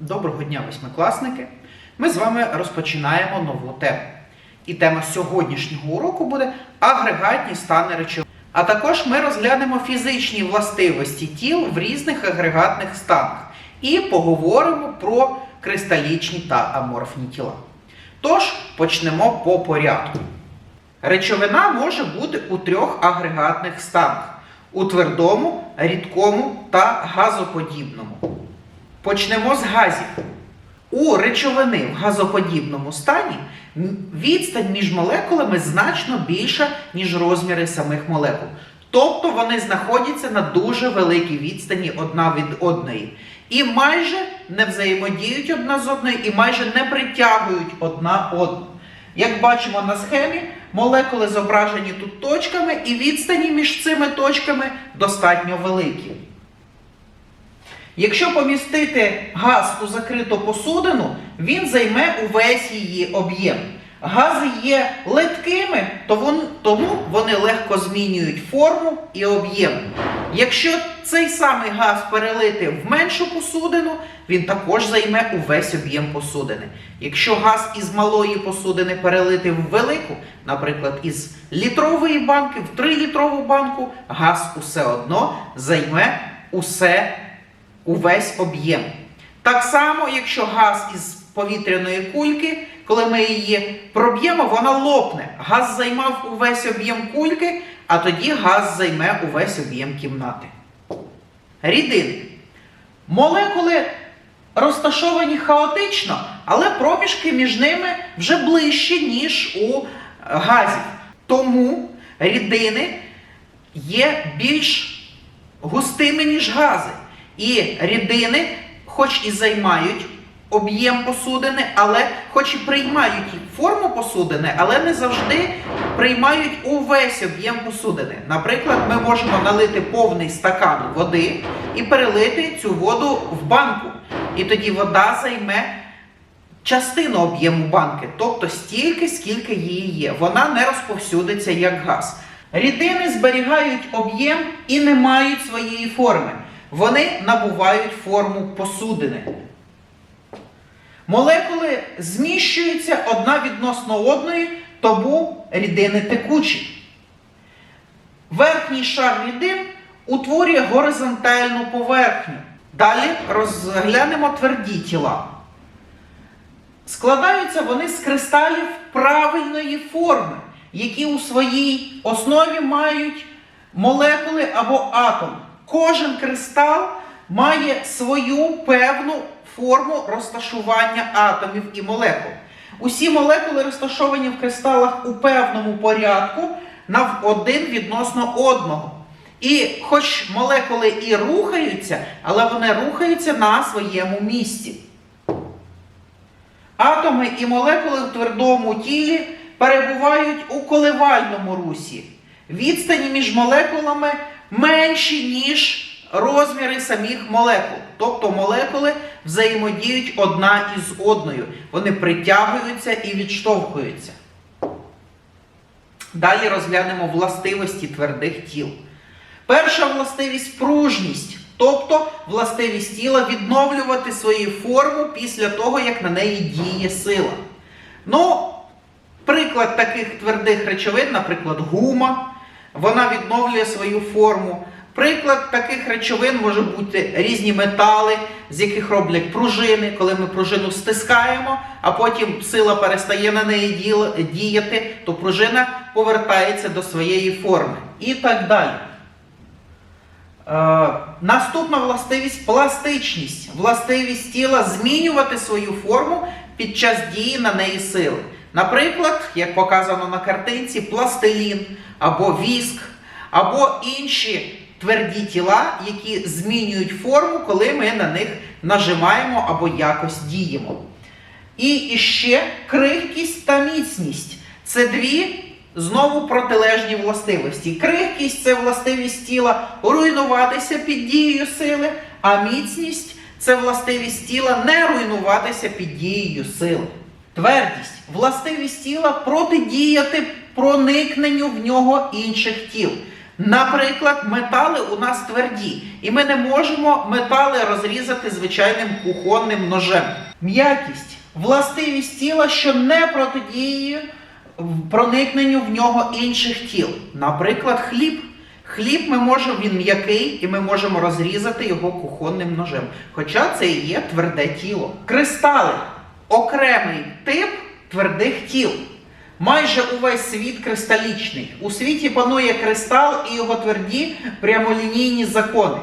Доброго дня, восьмикласники! Ми з вами розпочинаємо нову тему. І тема сьогоднішнього уроку буде агрегатні стани речовин. А також ми розглянемо фізичні властивості тіл в різних агрегатних станах і поговоримо про кристалічні та аморфні тіла. Тож почнемо по порядку. Речовина може бути у трьох агрегатних станах: у твердому, рідкому та газоподібному. Почнемо з газів. У речовини в газоподібному стані відстань між молекулами значно більша, ніж розміри самих молекул. Тобто вони знаходяться на дуже великій відстані одна від одної. І майже не взаємодіють одна з одною, і майже не притягують одна одну. Як бачимо на схемі, молекули зображені тут точками, і відстані між цими точками достатньо великі. Якщо помістити газ у закриту посудину, він займе увесь її об'єм. Гази є литкими, тому вони легко змінюють форму і об'єм. Якщо цей самий газ перелити в меншу посудину, він також займе увесь об'єм посудини. Якщо газ із малої посудини перелити в велику, наприклад, із літрової банки в 3-літрову банку, газ усе одно займе усе увесь об'єм. Так само, якщо газ із повітряної кульки, коли ми її проб'ємо, вона лопне. Газ займав увесь об'єм кульки, а тоді газ займе увесь об'єм кімнати. Рідини. Молекули розташовані хаотично, але проміжки між ними вже ближчі, ніж у е, газів. Тому рідини є більш густими, ніж гази. І рідини, хоч і займають об'єм посудини, але хоч і приймають форму посудини, але не завжди приймають увесь об'єм посудини. Наприклад, ми можемо налити повний стакан води і перелити цю воду в банку. І тоді вода займе частину об'єму банки, тобто стільки, скільки її є. Вона не розповсюдиться як газ. Рідини зберігають об'єм і не мають своєї форми. Вони набувають форму посудини. Молекули зміщуються одна відносно одної, тому рідини текучі. Верхній шар рідин утворює горизонтальну поверхню. Далі розглянемо тверді тіла. Складаються вони з кристалів правильної форми, які у своїй основі мають молекули або атом. Кожен кристал має свою певну форму розташування атомів і молекул. Усі молекули розташовані в кристалах у певному порядку нав один відносно одного. І хоч молекули і рухаються, але вони рухаються на своєму місці. Атоми і молекули в твердому тілі перебувають у коливальному русі. Відстані між молекулами менші, ніж розміри самих молекул. Тобто молекули взаємодіють одна із одною. Вони притягуються і відштовхуються. Далі розглянемо властивості твердих тіл. Перша властивість пружність, тобто властивість тіла відновлювати свою форму після того, як на неї діє сила. Ну, приклад таких твердих речовин, наприклад, гума, вона відновлює свою форму. Приклад таких речовин може бути різні метали, з яких роблять пружини, коли ми пружину стискаємо, а потім сила перестає на неї діяти, то пружина повертається до своєї форми. І так далі. Е, наступна властивість пластичність. Властивість тіла змінювати свою форму під час дії на неї сили. Наприклад, як показано на картинці, пластилін або віск, або інші тверді тіла, які змінюють форму, коли ми на них нажимаємо або якось діємо. І іще крихкість та міцність. Це дві знову протилежні властивості. Крихкість це властивість тіла руйнуватися під дією сили, а міцність це властивість тіла не руйнуватися під дією сили. Твердість властивість тіла протидіяти проникненню в нього інших тіл. Наприклад, метали у нас тверді, і ми не можемо метали розрізати звичайним кухонним ножем. М'якість властивість тіла, що не протидіє проникненню в нього інших тіл. Наприклад, хліб. Хліб ми можемо, він м'який, і ми можемо розрізати його кухонним ножем. Хоча це і є тверде тіло. Кристали окремий тип твердих тіл. Майже увесь світ кристалічний. У світі панує кристал і його тверді прямолінійні закони.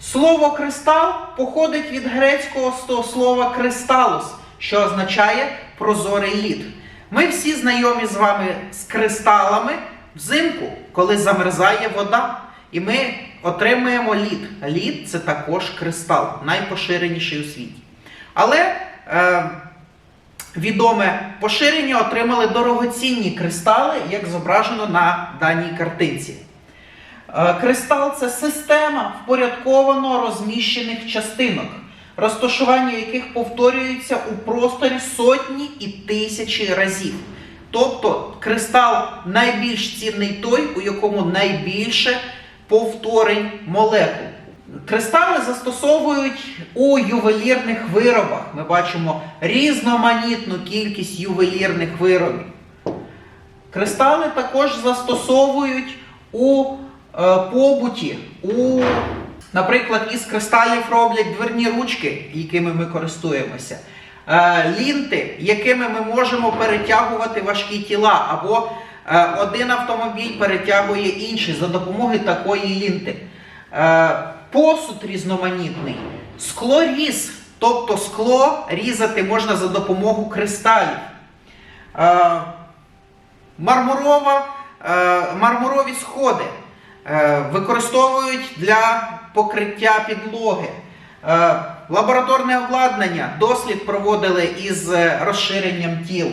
Слово кристал походить від грецького слова кристалус, що означає прозорий лід. Ми всі знайомі з вами з кристалами взимку, коли замерзає вода, і ми отримуємо лід. Лід це також кристал, найпоширеніший у світі. Але е, відоме поширення отримали дорогоцінні кристали, як зображено на даній картинці. Е, Кристал це система впорядковано розміщених частинок, розташування яких повторюється у просторі сотні і тисячі разів. Тобто кристал найбільш цінний той, у якому найбільше повторень молекул. Кристали застосовують у ювелірних виробах. Ми бачимо різноманітну кількість ювелірних виробів. Кристали також застосовують у е, побуті. У, наприклад, із кристалів роблять дверні ручки, якими ми користуємося, е, лінти, якими ми можемо перетягувати важкі тіла, або е, один автомобіль перетягує інший за допомогою такої лінти. Е, посуд різноманітний, склоріз, тобто скло різати можна за допомогою кристалів. Е, Мармурова, е, мармурові сходи е, використовують для покриття підлоги. Лабораторне обладнання, дослід проводили із розширенням тіл.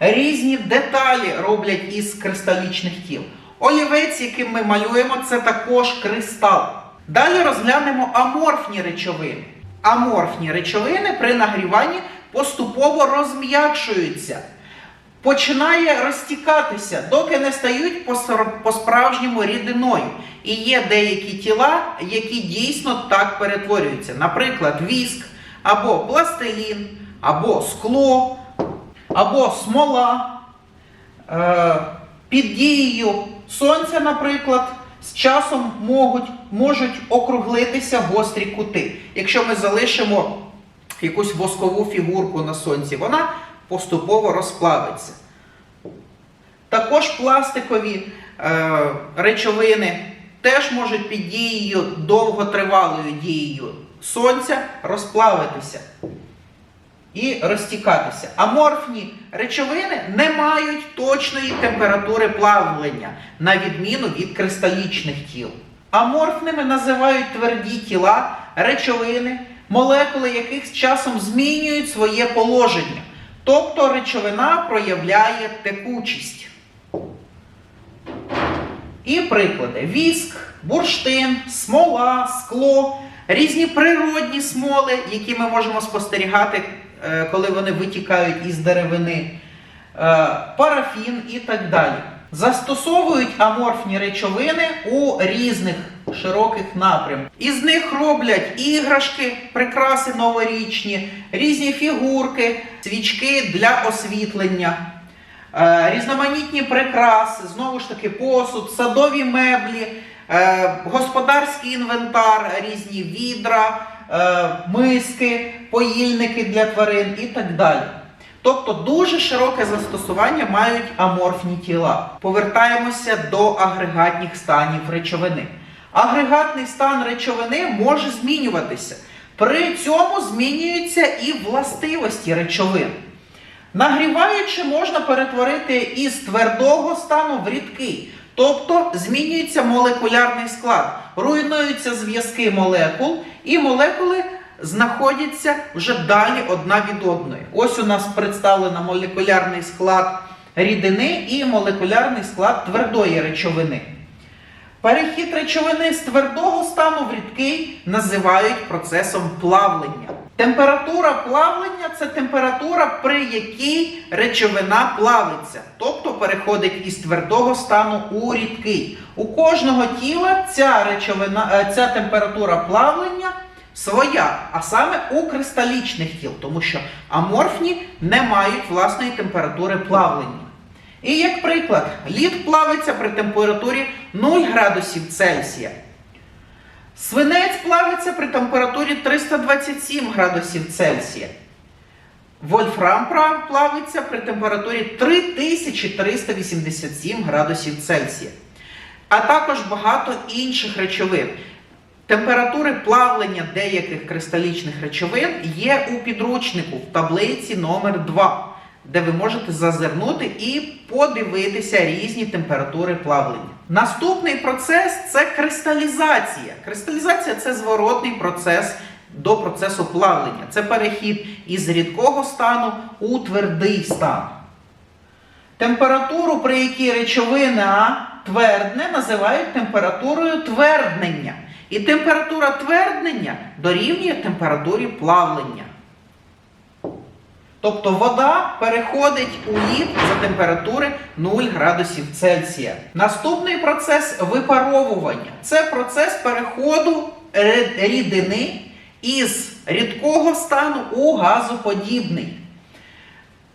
Різні деталі роблять із кристалічних тіл. Олівець, яким ми малюємо, це також кристал. Далі розглянемо аморфні речовини. Аморфні речовини при нагріванні поступово розм'якшуються починає розтікатися, доки не стають по-справжньому рідиною. І є деякі тіла, які дійсно так перетворюються. Наприклад, віск, або пластилін, або скло, або смола. Е, під дією сонця, наприклад, з часом можуть, можуть округлитися гострі кути. Якщо ми залишимо якусь воскову фігурку на сонці, вона поступово розплавиться. Також пластикові е, речовини теж можуть під дією довготривалою дією сонця розплавитися і розтікатися. Аморфні речовини не мають точної температури плавлення, на відміну від кристалічних тіл. Аморфними називають тверді тіла, речовини, молекули яких з часом змінюють своє положення. Тобто речовина проявляє текучість. І приклади: віск, бурштин, смола, скло, різні природні смоли, які ми можемо спостерігати, коли вони витікають із деревини, е, парафін і так далі. Застосовують аморфні речовини у різних широких напрямках. Із них роблять іграшки, прикраси новорічні, різні фігурки, свічки для освітлення. Е, різноманітні прикраси, знову ж таки, посуд, садові меблі, е, господарський інвентар, різні відра, е, миски, поїльники для тварин і так далі. Тобто дуже широке застосування мають аморфні тіла. Повертаємося до агрегатних станів речовини. Агрегатний стан речовини може змінюватися. При цьому змінюються і властивості речовин. Нагріваючи, можна перетворити із твердого стану в рідкий, тобто змінюється молекулярний склад, руйнуються зв'язки молекул, і молекули знаходяться вже далі одна від одної. Ось у нас представлено молекулярний склад рідини і молекулярний склад твердої речовини. Перехід речовини з твердого стану в рідкий називають процесом плавлення. Температура плавлення це температура, при якій речовина плавиться, тобто переходить із твердого стану у рідкий. У кожного тіла ця речовина, е, ця температура плавлення своя, а саме у кристалічних тіл, тому що аморфні не мають власної температури плавлення. І як приклад, лід плавиться при температурі 0 градусів Цельсія. Свинець плавиться при температурі 327 градусів Цельсія. Вольфрам плавиться при температурі 3387 градусів Цельсія. А також багато інших речовин. Температури плавлення деяких кристалічних речовин є у підручнику в таблиці номер 2 де ви можете зазирнути і подивитися різні температури плавлення. Наступний процес це кристалізація. Кристалізація це зворотний процес до процесу плавлення. Це перехід із рідкого стану у твердий стан. Температуру, при якій речовина твердне, називають температурою тверднення. І температура тверднення дорівнює температурі плавлення. Тобто вода переходить у лід за температури 0 градусів Цельсія. Наступний процес випаровування. Це процес переходу рідини із рідкого стану у газоподібний.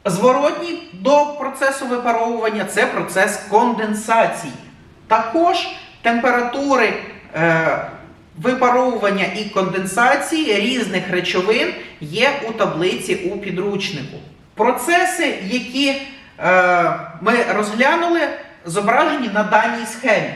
Зворотній до процесу випаровування це процес конденсації. Також температури е, випаровування і конденсації різних речовин є у таблиці у підручнику. Процеси, які е, ми розглянули, зображені на даній схемі.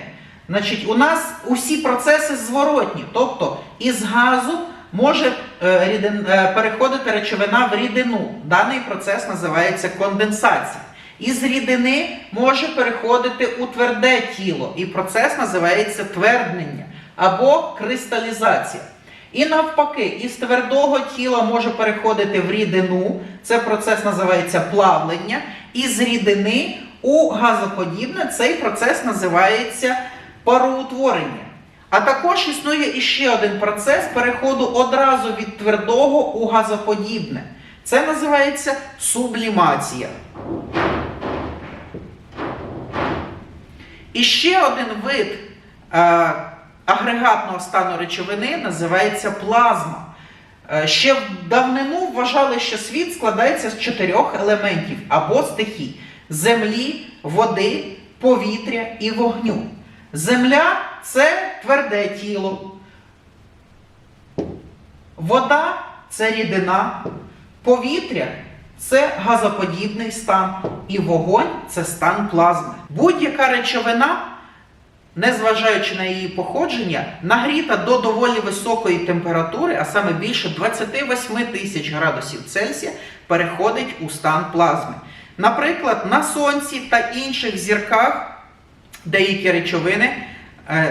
Значить, у нас усі процеси зворотні, тобто із газу може е, е, переходити речовина в рідину. Даний процес називається конденсація. Із рідини може переходити у тверде тіло, і процес називається тверднення або кристалізація. І навпаки, із твердого тіла може переходити в рідину, це процес називається плавлення, і з рідини у газоподібне цей процес називається пароутворення. А також існує іще один процес переходу одразу від твердого у газоподібне. Це називається сублімація. І ще один вид е, агрегатного стану речовини називається плазма. Е, ще в давнину вважали, що світ складається з чотирьох елементів або стихій: землі, води, повітря і вогню. Земля це тверде тіло. Вода це рідина, повітря це газоподібний стан, і вогонь це стан плазми. Будь-яка речовина, незважаючи на її походження, нагріта до доволі високої температури, а саме більше 28 тисяч градусів Цельсія, переходить у стан плазми. Наприклад, на Сонці та інших зірках деякі речовини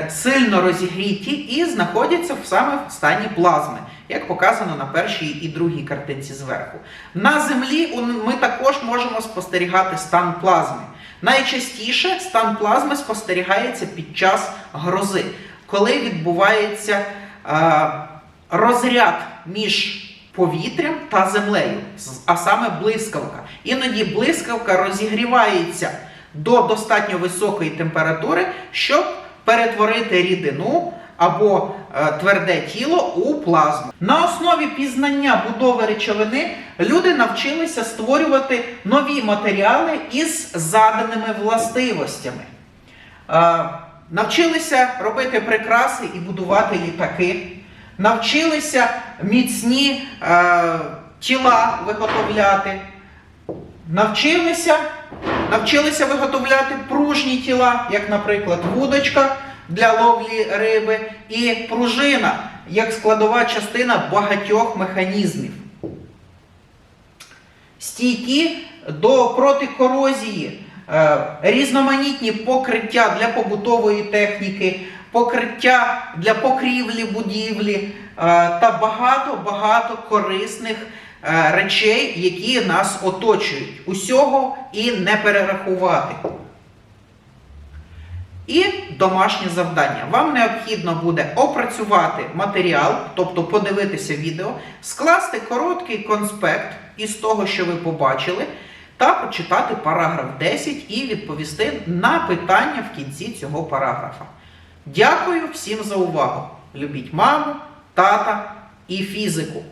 сильно розігріті і знаходяться саме в стані плазми, як показано на першій і другій картинці зверху. На Землі ми також можемо спостерігати стан плазми. Найчастіше стан плазми спостерігається під час грози, коли відбувається е, розряд між повітрям та землею, а саме блискавка. Іноді блискавка розігрівається до достатньо високої температури, щоб перетворити рідину або е, тверде тіло у плазму. На основі пізнання будови речовини люди навчилися створювати нові матеріали із заданими властивостями. Е, навчилися робити прикраси і будувати літаки, навчилися міцні е, тіла виготовляти, навчилися, навчилися виготовляти пружні тіла, як, наприклад, вудочка для ловлі риби, і пружина як складова частина багатьох механізмів. Стійкі до протикорозії, е, різноманітні покриття для побутової техніки, покриття для покрівлі будівлі е, та багато-багато корисних речей, які нас оточують. Усього і не перерахувати. І домашнє завдання. Вам необхідно буде опрацювати матеріал, тобто подивитися відео, скласти короткий конспект із того, що ви побачили, та прочитати параграф 10 і відповісти на питання в кінці цього параграфа. Дякую всім за увагу! Любіть маму, тата і фізику!